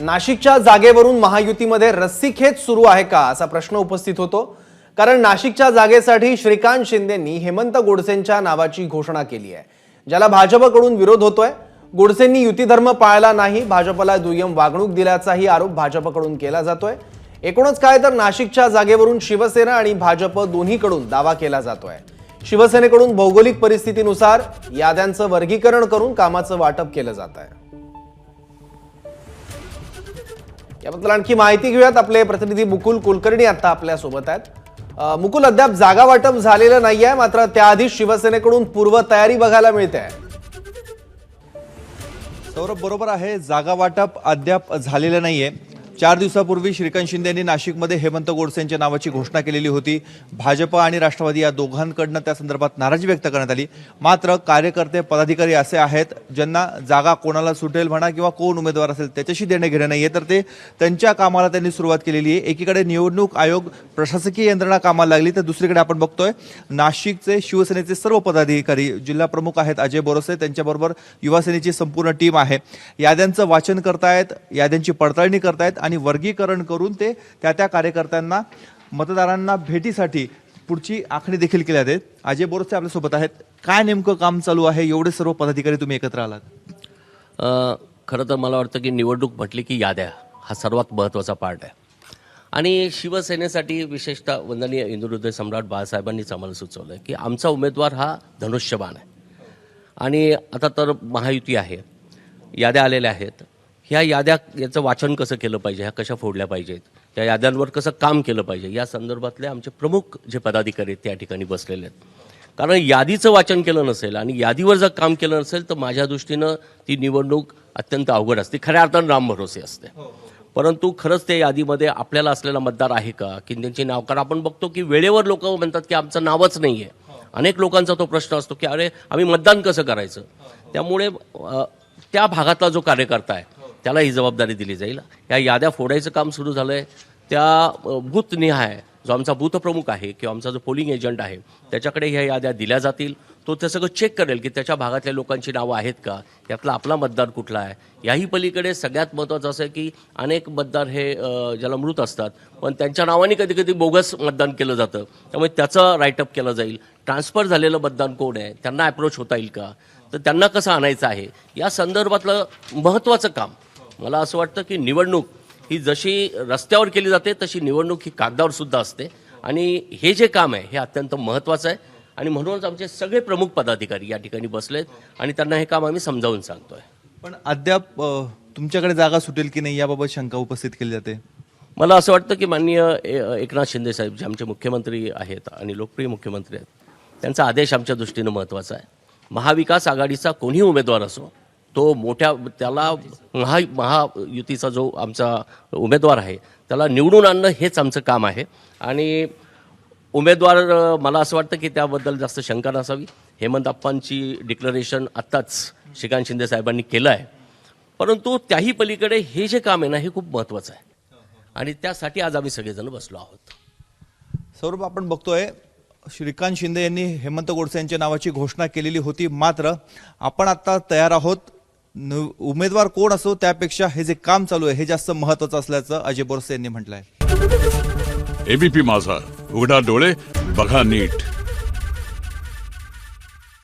नाशिकच्या जागेवरून महायुतीमध्ये रस्सीखेच सुरू आहे का असा प्रश्न उपस्थित होतो. कारण नाशिकच्या जागेसाठी श्रीकांत शिंदेंनी हेमंत गोडसेंच्या नावाची घोषणा केली आहे. ज्याला भाजपकडून विरोध होतोय. गोडसेंनी युतीधर्म पाळला नाही भाजपला दुय्यम वागणूक दिल्याचाही आरोप भाजपकडून केला जातोय. एकूणच काय तर नाशिकच्या जागेवरून शिवसेना आणि भाजप दोन्हीकडून दावा केला जातोय. शिवसेनेकडून भौगोलिक परिस्थितीनुसार याद्यांचं वर्गीकरण करून कामाचं वाटप केलं जात आहे याबद्दल आणखी माहिती घेऊयात. आपले प्रतिनिधी मुकुल कुलकर्णी आता आपल्यासोबत आहेत. मुकुल अद्याप जागा वाटप झालेलं आहे मात्र त्याआधी शिवसेनेकडून पूर्वतयारी बघायला मिळते. आहे सौरभ बरोबर आहे जागा वाटप अद्याप झालेलं नाहीये. चार दिवसापूर्वी श्रीकांत शिंदे यांनी नाशिकमध्ये हेमंत गोडसे यांच्या नावाची घोषणा केलेली होती. भाजप आणि राष्ट्रवादी या दोघांकडनं त्या संदर्भात नाराजी व्यक्त करण्यात आली. मात्र कार्यकर्ते पदाधिकारी असे आहेत ज्यांना जागा कोणाला सुटेल म्हणा किंवा कोण उमेदवार असेल त्याच्याशी देणं घेणं आहे तर ते त्यांच्या कामाला त्यांनी सुरुवात केलेली आहे. एकीकडे निवडणूक आयोग प्रशासकीय यंत्रणा कामाला लागली तर दुसरीकडे आपण बघतोय नाशिकचे शिवसेनेचे सर्व पदाधिकारी जिल्हा प्रमुख आहेत अजय बोरसे त्यांच्याबरोबर युवासेनेची संपूर्ण टीम आहे. याद्यांचं वाचन करतायत याद्यांची पडताळणी करतायत आणि वर्गीकरण करून ते त्या त्या कार्यकर्त्यांना मतदारांना भेटीसाठी पुढची आखणी देखील केली आहेत अजय बोरसे आपल्यासोबत आहेत. काय नेमकं काम चालू आहे? एवढे सर्व पदाधिकारी तुम्ही एकत्र आलात. खरं तर मला वाटतं की निवडणूक म्हटली की याद्या. हा सर्वात महत्त्वाचा पार्ट आहे. आणि शिवसेनेसाठी विशेषतः वंदनीय हिंदुहृदय सम्राट बाळासाहेबांनीच आम्हाला सुचवलं आहे की आमचा उमेदवार हा धनुष्यबाण आहे. आणि आता तर महायुती आहे. याद्या आलेल्या आहेत. ह्या याद्या याचं वाचन कसं केलं पाहिजे? ह्या कशा फोडल्या पाहिजेत? त्या याद्यांवर कसं काम केलं पाहिजे? या संदर्भातले आमचे प्रमुख जे पदाधिकारी आहेत त्या ठिकाणी बसलेले आहेत. कारण यादीचं वाचन केलं नसेल आणि यादीवर जर काम केलं नसेल तर माझ्या दृष्टीनं ती निवडणूक अत्यंत अवघड असते. खऱ्या अर्थानं राम भरोसे असते. परंतु खरंच त्या यादीमध्ये आपल्याला असलेला मतदार आहे का? की त्यांची नाव? कारण आपण बघतो की वेळेवर लोक म्हणतात की आमचं नावच नाही आहे अनेक लोकांचा तो प्रश्न असतो की अरे आम्ही मतदान कसं करायचं? त्यामुळे त्या भागातला जो कार्यकर्ता आहे त्याला ही जबाबदारी दिली जाईल. या याद्या फोडायचं काम सुरू झालं आहे त्या बूथनिहाय जो आमचा बूथ प्रमुख आहे किंवा आमचा जो पोलिंग एजंट आहे त्याच्याकडे ह्या याद्या दिल्या जातील. तो ते सगळं चेक करेल की त्याच्या भागातल्या लोकांची नावं आहेत का त्यातला आपला मतदार कुठला आहे. याही पलीकडे सगळ्यात महत्त्वाचं असं आहे की अनेक मतदार हे ज्याला मृत असतात पण त्यांच्या नावाने कधी कधी बोगस मतदान केलं जातं. त्यामुळे त्याचं राईटअप केलं जाईल. ट्रान्सफर झालेलं मतदान कोण आहे त्यांना अप्रोच होता येईल का? तर त्यांना कसं आणायचं आहे? या संदर्भातलं महत्त्वाचं काम मला असं वाटतं की निवडणूक ही जशी रस्त्यावर केली जाते तशी निवडणूक ही कागदावर सुद्धा असते. आणि हे जे काम आहे हे अत्यंत महत्त्वाचं आहे. आणि म्हणूनच आमचे सगळे प्रमुख पदाधिकारी या ठिकाणी बसलेत आणि त्यांना हे काम आम्ही समजावून सांगतोय. पण अद्याप तुमच्याकडे जागा सुटेल की नाही याबाबत शंका उपस्थित केली जाते? मला असं वाटतं की माननीय एकनाथ शिंदे साहेब जे आमचे मुख्यमंत्री आहेत आणि लोकप्रिय मुख्यमंत्री आहेत त्यांचा आदेश आमच्या दृष्टीनं महत्त्वाचा आहे. महाविकास आघाडीचा कोणीही उमेदवार असो तो मोठ्या त्याला महा महायुतीचा जो आमचा उमेदवार आहे त्याला निवडून आणणं हेच आमचं काम आहे. आणि उमेदवार मला असं वाटतं की त्याबद्दल जास्त शंका नसावी. हेमंत अप्पांची डिक्लरेशन आत्ताच श्रीकांत शिंदे साहेबांनी केलं आहे परंतु त्याही पलीकडे हे जे काम आहे ना हे खूप महत्त्वाचं आहे. आणि त्यासाठी आज आम्ही सगळेजण बसलो आहोत. स्वरूप आपण बघतोय श्रीकांत शिंदे यांनी हेमंत गोडसे यांच्या नावाची घोषणा केलेली होती. मात्र आपण आता तयार आहोत उमेदवार कोण असो त्यापेक्षा हे जे काम चालू आहे हे जास्त महत्वाचं असल्याचं अजय बोरसे यांनी म्हटलंय. एबीपी माझा. उघडा डोळे बघा नीट.